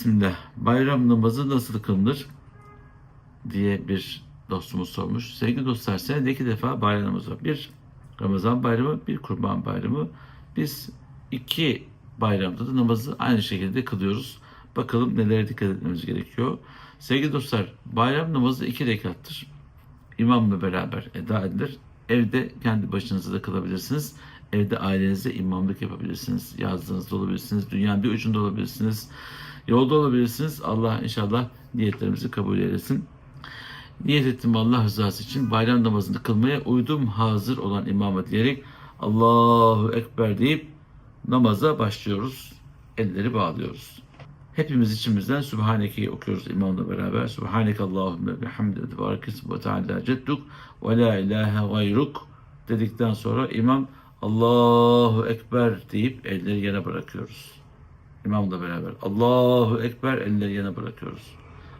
Bismillah. Bayram namazı nasıl kılınır? diye bir dostumuz sormuş. Sevgili dostlar senede iki defa bayramımız var. Bir Ramazan bayramı, bir Kurban bayramı. Biz iki bayramda da namazı aynı şekilde kılıyoruz. Bakalım nelere dikkat etmemiz gerekiyor. Sevgili dostlar bayram namazı iki rekattır. İmamla beraber eda edilir. Evde kendi başınıza da kılabilirsiniz. Evde ailenize imamlık yapabilirsiniz. Yazdığınızda olabilirsiniz. Dünyanın bir ucunda olabilirsiniz. Yolda olabilirsiniz. Allah inşallah niyetlerimizi kabul eylesin. Niyet ettim Allah rızası için bayram namazını kılmaya uydum hazır olan imama diyerek Allahu Ekber deyip namaza başlıyoruz. Elleri bağlıyoruz. Hepimiz içimizden Sübhaneke'yi okuyoruz imamla beraber. Sübhaneke Allahümme bihamdi tebarekes ve teala cedduk ve la ilahe gayruk dedikten sonra imam Allahu Ekber deyip elleri yere bırakıyoruz. İmamla beraber Allahu Ekber elleri yere bırakıyoruz.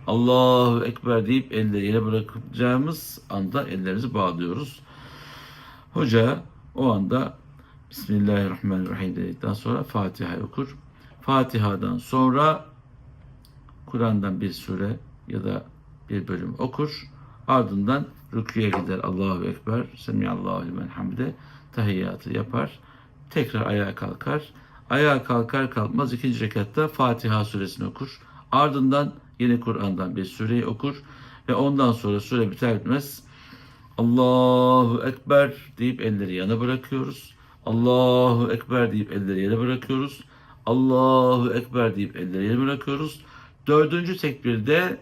Allahu Ekber deyip elleri yere bırakacağımız anda ellerimizi bağlıyoruz. Hoca o anda Bismillahirrahmanirrahim dedikten sonra Fatiha okur. Fatiha'dan sonra Kur'an'dan bir sure ya da bir bölüm okur. Ardından rüküye gider. Allahu Ekber. Semiyallahu limen hamide. Tahiyyatı yapar. Tekrar ayağa kalkar. Ayağa kalkar kalkmaz ikinci rekatta Fatiha suresini okur. Ardından yine Kur'an'dan bir sureyi okur. Ve ondan sonra sure biter bitmez Allahu Ekber deyip elleri yana bırakıyoruz. Allahu Ekber deyip elleri yere bırakıyoruz. Allahu Ekber deyip elleri yere bırakıyoruz. Dördüncü tekbirde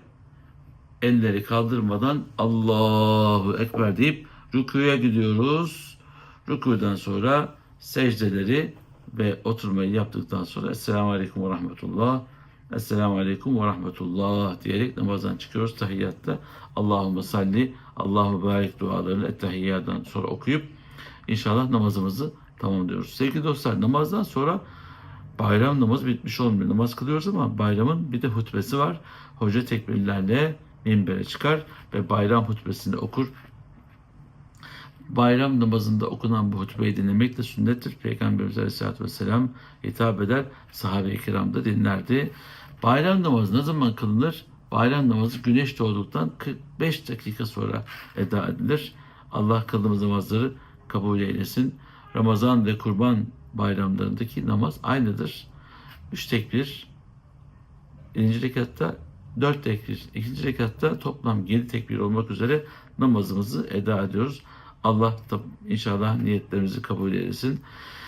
elleri kaldırmadan Allahu Ekber deyip rükuya gidiyoruz. Rükudan sonra secdeleri ve oturmayı yaptıktan sonra Esselamu Aleyküm ve Rahmetullah Esselamu Aleyküm ve Rahmetullah diyerek namazdan çıkıyoruz tahiyyatta. Allahümme salli, Allahu barik dualarını ettehiyyadan sonra okuyup inşallah namazımızı tamamlıyoruz. Sevgili dostlar namazdan sonra bayram namazı bitmiş olmuyor. Namaz kılıyoruz ama bayramın bir de hutbesi var. Hoca tekbirlerle minbere çıkar ve bayram hutbesini okur. Bayram namazında okunan bu hutbeyi dinlemek de sünnettir. Peygamberimiz Aleyhisselatü Vesselam hitap eder. Sahabe-i kiram da dinlerdi. Bayram namazı ne zaman kılınır? Bayram namazı güneş doğduktan 45 dakika sonra eda edilir. Allah kıldığımız namazları kabul eylesin. Ramazan ve kurban bayramlarındaki namaz aynıdır. Üç tekbir, birinci rekatta dört tekbir, ikinci rekatta toplam yedi tekbir olmak üzere namazımızı eda ediyoruz. Allah da inşallah niyetlerimizi kabul eylesin.